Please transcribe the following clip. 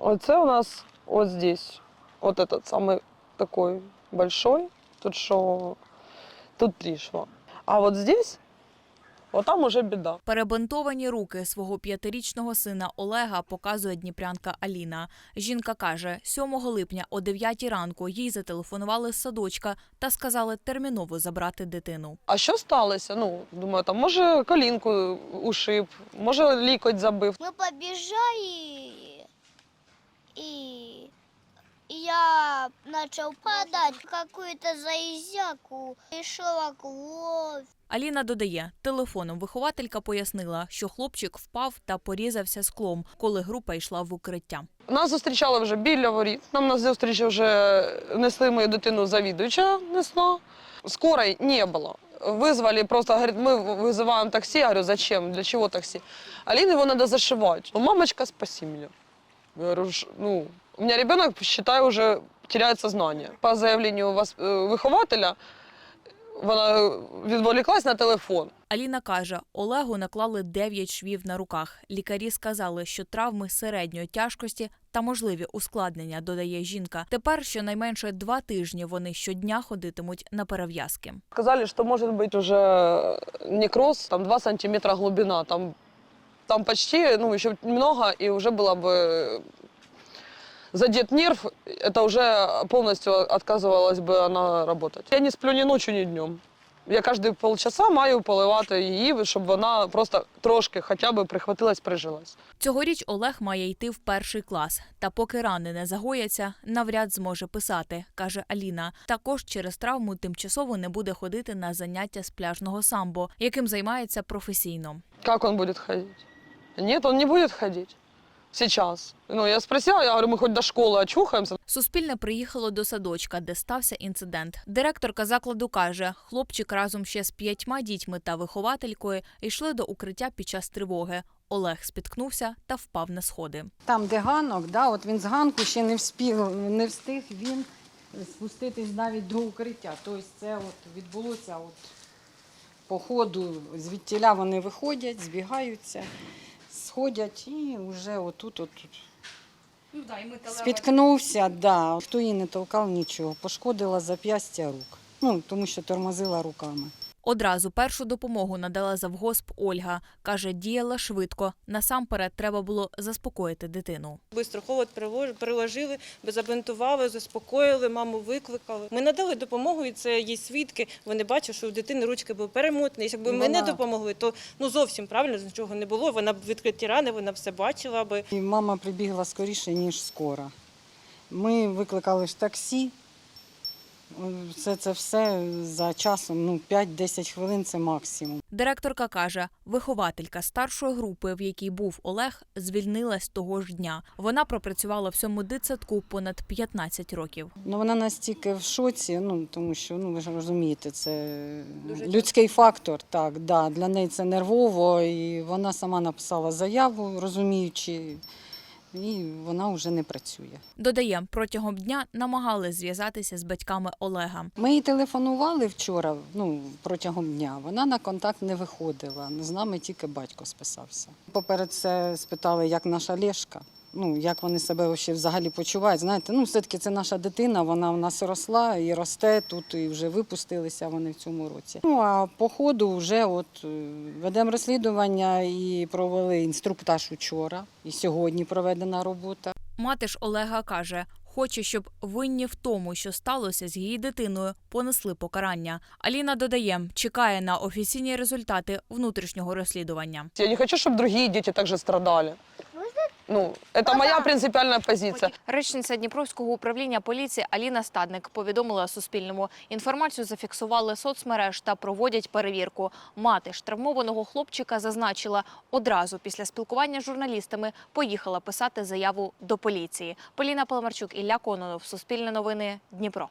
Оце у нас вот здесь. Вот этот самый такой большой. Тут что? Тут три шва. А вот здесь, вот там уже беда. Перебинтовані руки свого п'ятирічного сина Олега показує дніпрянка Аліна. Жінка каже, 7 липня о 9 ранку їй зателефонували з садочка та сказали терміново забрати дитину. А що сталося? Ну, думаю, там може колінку ушиб, може лікоть забив. Мы побежали, и я начал падать в какую-то заизяку, и шла кровь. Аліна додає, телефоном вихователька пояснила, що хлопчик впав та порізався склом, коли група йшла в укриття. Нас зустрічали вже біля воріт. Нам на зустрічі вже несли мою дитину завідуюча несла. Скорой не було. Вызвали, просто говорит, мы вызываем такси. Я говорю, зачем, для чего такси? Алине его надо зашивать. Ну, мамочка, спаси меня. Я говорю, «Ш- ну, у меня ребенок, считай, уже теряет сознание. По заявлению вас, э, вихователя, вона відволіклась на телефон. Аліна каже, Олегу наклали 9 швів на руках. Лікарі сказали, що травми середньої тяжкості та можливі ускладнення, додає жінка. Тепер щонайменше два тижні вони щодня ходитимуть на перев'язки. Сказали, что может быть уже некроз, там 2 сантиметра глубина, там, там почти, ну, еще много, и уже было бы задет нерв, это уже полностью отказывалась бы она работать. Я не сплю ни ночью, ни днем. Я кожні полчаса маю поливати її, щоб вона просто трошки хоча б прихватилась, прижилась. Цьогоріч Олег має йти в перший клас. Та поки рани не загояться, навряд зможе писати, каже Аліна. Також через травму тимчасово не буде ходити на заняття з пляжного самбо, яким займається професійно. Как он будет ходить? Нет, он не будет ходить. Сейчас. Ну, я спросила, я говорю, мы хоть до школы очухаемся. Суспільне приїхало до садочка, де стався інцидент. Директорка закладу каже, хлопчик разом ще з п'ятьма дітьми та вихователькою йшли до укриття під час тривоги. Олег спіткнувся та впав на сходи. Там, де ганок, да, от він з ганку ще не встиг, не встиг він спуститись навіть до укриття. Тобто це от відбулося от по ходу, звідтіля вони виходять, збігаються, сходять і вже отут, отут. Спіткнувся, да. хто її не толкав, нічого. Пошкодила зап'ястя рук. Ну, тому що тормозила руками. Одразу першу допомогу надала завгосп Ольга. Каже, діяла швидко. Насамперед треба було заспокоїти дитину. Бистро холод прилож- приложили, забинтували, заспокоїли, маму викликали. Ми надали допомогу, і це є свідки. Вони бачать, що у дитини ручки були перемотані. Якби ми не допомогли, то ну зовсім правильно нічого не було. Вона б відкриті рани, вона все бачила би. І мама прибігла скоріше, ніж скоро. Ми викликали ж таксі. Все це все за часом, ну 5-10 хвилин це максимум. Директорка каже, вихователька старшої групи, в якій був Олег, звільнилась того ж дня. Вона пропрацювала в цьому дитсадку понад 15 років. Ну вона настільки в шоці, ну тому що ну ви ж розумієте, це людський фактор. Так, да, для неї це нервово, і вона сама написала заяву, розуміючи, і вона вже не працює. Додає, протягом дня намагалися зв'язатися з батьками Олега. Ми їй телефонували вчора, ну протягом дня. Вона на контакт не виходила. З нами тільки батько списався. Поперед це спитали, як наша Лешка. Ну, як вони себе взагалі почувають. Знаєте, ну все-таки це наша дитина, вона в нас росла і росте тут, і вже випустилися вони в цьому році. Ну а по ходу вже от е, ведемо розслідування і провели інструктаж учора. І сьогодні проведена робота. Мати ж Олега каже, хоче, щоб винні в тому, що сталося з її дитиною, понесли покарання. Аліна додає, чекає на офіційні результати внутрішнього розслідування. Я не хочу, чтобы другие дети также страдали. Ну, это моя принципиальная позиция. Речниця Дніпровського управління поліції Аліна Стадник повідомила Суспільному. Інформацію зафіксували соцмереж та проводять перевірку. Мати ж травмованого хлопчика зазначила, одразу після спілкування з журналістами поїхала писати заяву до поліції. Поліна Паламарчук, Ілля Кононов, Суспільне новини, Дніпро.